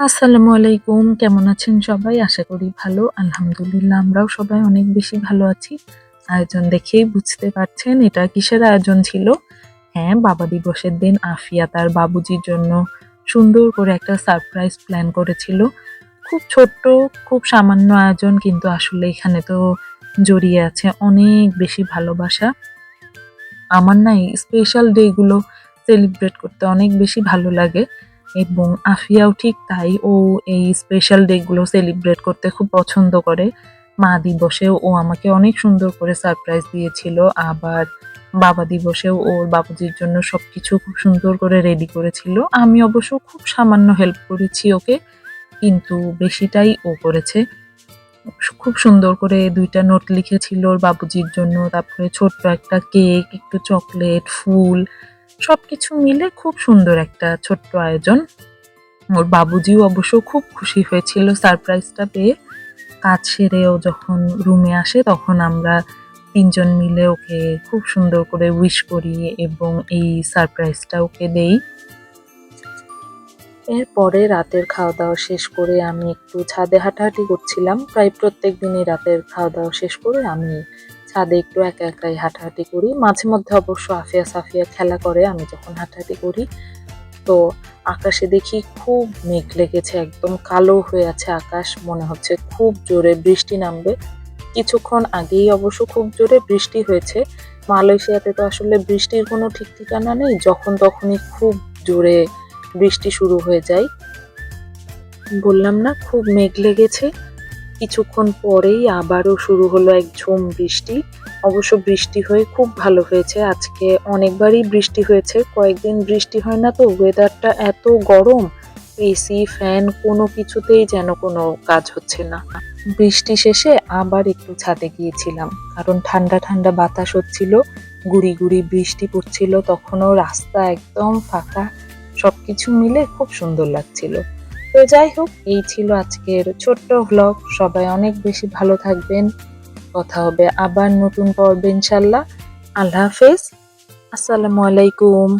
আসসালামু আলাইকুম, কেমন আছেন সবাই? আশা করি ভালো, আলহামদুলিল্লাহ, আমরাও সবাই অনেক বেশি ভালো আছি। আয়োজন দেখেই বুঝতে পারছেন এটা কিসের আয়োজন ছিল? হ্যাঁ বাবা দিবসের দিন আফিয়া তার বাবুজির জন্য সুন্দর করে একটা সারপ্রাইজ প্ল্যান করেছিল। খুব ছোট্ট, খুব সামান্য আয়োজন, কিন্তু আসলে এখানে তো জড়িয়ে আছে অনেক বেশি ভালোবাসা। আমার না স্পেশাল ডেগুলো সেলিব্রেট করতে অনেক বেশি ভালো লাগে। এবং আফিয়াও ঠিক তাই ও এই স্পেশাল ডেগুলো সেলিব্রেট করতে খুব পছন্দ করে। মা দিবসেও ও আমাকে অনেক সুন্দর করে সারপ্রাইজ দিয়েছিল। আবার বাবা দিবসেও ওর বাবুজির জন্য সব কিছু খুব সুন্দর করে রেডি করেছিল। আমি অবশ্য খুব সামান্য হেল্প করেছি ওকে, কিন্তু বেশিটাই ও করেছে। খুব সুন্দর করে দুইটা নোট লিখেছিল ওর বাবুজির জন্য। তারপরে ছোট্ট একটা কেক একটু চকলেট ফুল সবকিছু মিলে খুব সুন্দর একটা ছোট্ট আয়োজন। ওর বাবুজিও অবশ্য খুব খুশি হয়েছিল সারপ্রাইজটা পেয়ে। কাজ সেরে ও যখন রুমে আসে তখন আমরা তিনজন মিলে ওকে খুব সুন্দর করে উইশ করি এবং এই সারপ্রাইজটা ওকে দেই। এরপরে রাতের খাওয়া দাওয়া শেষ করে আমি একটু ছাদে হাঁটাহাঁটি করছিলাম। প্রায় প্রত্যেক দিনই রাতের খাওয়া দাওয়া শেষ করে আমি ছাদে একটু একা একাই হাঁটাহাঁটি করি। মাঝে মধ্যে অবশ্য আফিয়া সাফিয়া খেলা করে, আমি যখন হাঁটাহাঁটি করি। তো আকাশে দেখি খুব মেঘ লেগেছে, একদম কালো হয়ে আছে আকাশ, মনে হচ্ছে খুব জোরে বৃষ্টি নামবে। কিছুক্ষণ আগেই অবশ্য খুব জোরে বৃষ্টি হয়েছে। মালয়েশিয়াতে তো আসলে বৃষ্টির কোনো ঠিক ঠিকানা নেই, যখন তখনই খুব জোরে বৃষ্টি শুরু হয়ে যায়। বললাম না, খুব মেঘ লেগেছে। কিছুক্ষণ পরেই আবারও শুরু হলো এক ঝুম বৃষ্টি। অবশ্য বৃষ্টি হয়ে খুব ভালো হয়েছে। আজকে অনেকবারই বৃষ্টি হয়েছে। কয়েকদিন বৃষ্টি হয় না তো। ওয়েদারটা এত গরম এসি ফ্যান কোনো কিছুতেই যেন কোনো কাজ হচ্ছে না। বৃষ্টি শেষে আবার একটু ছাদে গিয়েছিলাম। কারণ ঠান্ডা ঠান্ডা বাতাস হচ্ছিল, গুড়ি গুড়ি বৃষ্টি পড়ছিল। তখনও রাস্তা একদম ফাঁকা। সব কিছু মিলে খুব সুন্দর লাগছিল। তো যাই হোক, এই ছিল আজকের ছোট্ট ভ্লগ সবাই অনেক বেশি ভালো থাকবেন। কথা হবে আবার নতুন পর্বে ইনশাল্লাহ। আল্লাহ হাফেজ। আসসালামু আলাইকুম।